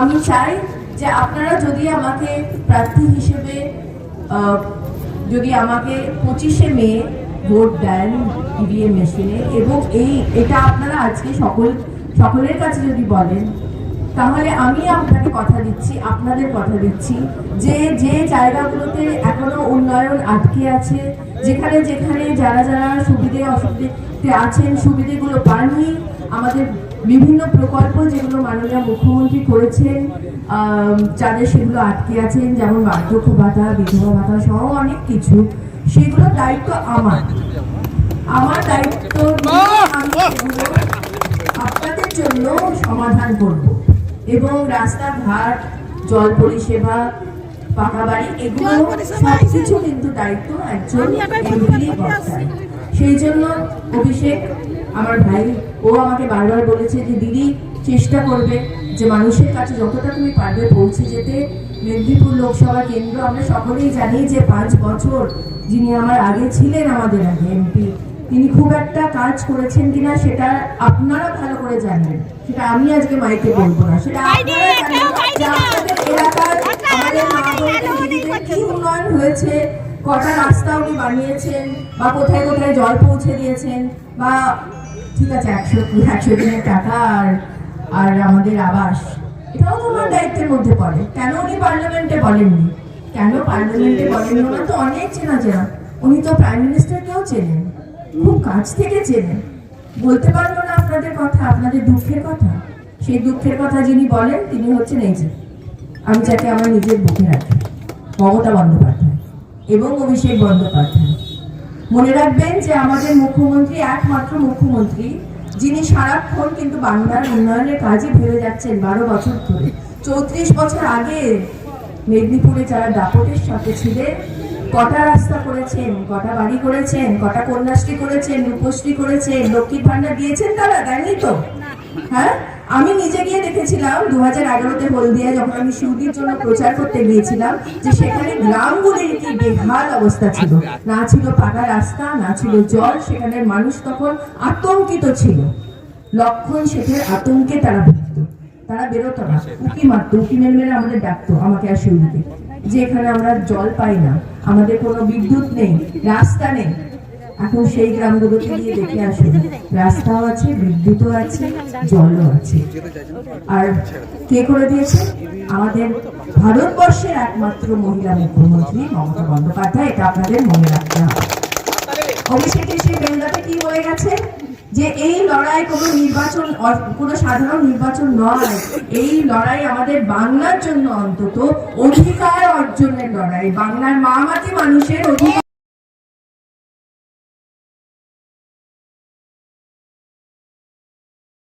আমি চাই যে আপনারা যদি আমাকে প্রার্থী হিসেবে যদি আমাকে পঁচিশে মে ভোট দেন ইভিএম মেশিনে এবং এই, এটা আপনারা আজকে সকল, সকলের কাছে যদি বলেন, তাহলে আমি আপনাকে কথা দিচ্ছি, আপনাদের কথা দিচ্ছি যে যে জায়গাগুলোতে এখনও উন্নয়ন আটকে আছে, যেখানে যেখানে যারা যারা সুবিধে অসুবিধে আছেন, সুবিধেগুলো পাননি, আমাদের বিভিন্ন প্রকল্প যেগুলো মাননীয় মুখ্যমন্ত্রী করেছেন যাদের সেগুলো আটকে আছেন যেমন বার্ধক্য ভাতা বিধবা ভাতা সহ অনেক কিছু সেগুলোর দায়িত্ব আমার। আমার দায়িত্ব আপনাদের জন্য সমাধান করব। এবং রাস্তাঘাট জল পরিষেবা পাকা বাড়ি এগুলো সবকিছু কিন্তু দায়িত্ব একজন সেই জন্য অভিষেক আমার ভাই ও আমাকে বারবার বলেছে যে দিদি চেষ্টা করবে যে মানুষের কাছে যতটা তুমি পারবে পৌঁছে যেতে। মেদিনীপুর লোকসভা কেন্দ্র আমরা সকলেই জানি যে পাঁচ বছর যিনি আমার আগে ছিলেন আমাদের আগে এমপি তিনি খুব একটা কাজ করেছেন কিনা সেটা আপনারা ভালো করে জানেন। সেটা আমি আজকে মাইকে বলব না। সেটা আপনারা জানেন যে আপনাদের এলাকার আমাদের মা বোনদের কি উন্নয়ন হয়েছে কটা রাস্তা উনি বানিয়েছেন বা কোথায় কোথায় জল পৌঁছে দিয়েছেন বা ঠিক আছে, একশো একশো দিনের টাকা আর আর আমাদের আবাস, এটাও তো ওনার দায়িত্বের মধ্যে পড়ে। কেন উনি পার্লামেন্টে বলেননি? কেন পার্লামেন্টে বলেননি? ওনার তো অনেক চেনা চেনা। উনি তো প্রাইম মিনিস্টারকেও চেনেন, খুব কাছ থেকে চেনেন। বলতে পারব না আপনাদের কথা, আপনাদের দুঃখের কথা। সেই দুঃখের কথা যিনি বলেন, তিনি হচ্ছেন এই যে, আমি যাকে আমার নিজের বুকে রাখি, মমতা বন্দ্যোপাধ্যায়। এবং অভিষেক বন্দ্যোপাধ্যায়। মনে রাখবেন যে আমাদের মুখ্যমন্ত্রী একমাত্র মুখ্যমন্ত্রী, যিনি সারাক্ষণ কিন্তু বাংলার উন্নয়নের কাজে ভেবে যাচ্ছেন বারো বছর ধরে। চৌত্রিশ বছর আগে মেদিনীপুরে যারা দাপটের সাথে ছিলেন, কটা রাস্তা করেছেন, কটা বাড়ি করেছেন, কটা কন্যাশ্রী করেছেন, রূপশ্রী করেছেন, লক্ষ্মীর ভান্ডার দিয়েছেন, তারা দেয়নি তো? হ্যাঁ? আমি নিজে গিয়ে দেখেছিলাম দু হাজার এগারোতে হলদিয়া যখন আমি সুদির জন্য প্রচার করতে গিয়েছিলাম, যে সেখানে গ্রামগুলির কি বেহাল অবস্থা ছিল। না ছিল পাকা রাস্তা, না ছিল জল সেখানে মানুষ তখন আতঙ্কিত ছিল। লক্ষণ শেঠের আতঙ্কে তারা ভুগত তারা বেরোতো না। উকি মারতো, উকি মেরে মেরে আমাদের ডাকতো, আমাকে আর শিউলিকে যে এখানে আমরা জল পাই না, আমাদের কোনো বিদ্যুৎ নেই, রাস্তা নেই এখন সেই গ্রামগুলোতে গিয়ে দেখে আসুন। রাস্তাও আছে বিদ্যুৎও আছে জলও আছে। আর কে করে দিয়েছে? আমাদের ভারতবর্ষের একমাত্র মহিলা মুখ্যমন্ত্রী মমতা বন্দ্যোপাধ্যায় এটা আপনাদের মনে রাখতে হবে। অভিষেক এসে বেঙ্গাতে কি হয়ে গেছে? যে এই লড়াই কোনো নির্বাচন কোনো সাধারণ নির্বাচন নয়। এই লড়াই আমাদের বাংলার জন্য অন্তত অধিকার অর্জনের লড়াই। বাংলার মা মাটি মানুষের অধিকার